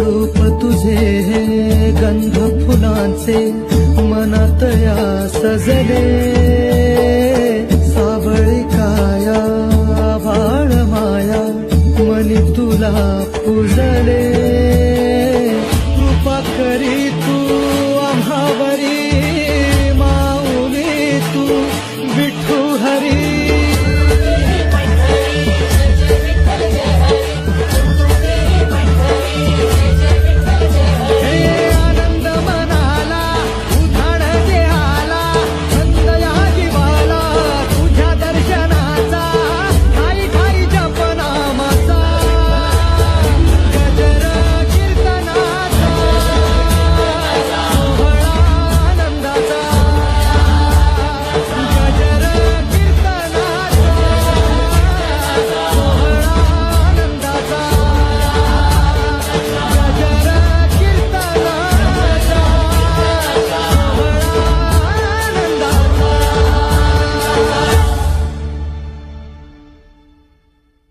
रूप तुझे गंध फुलांचे मनातया सजले। साबळिकाया भाळ माया मनी तुला पुजले। कृपा करी तू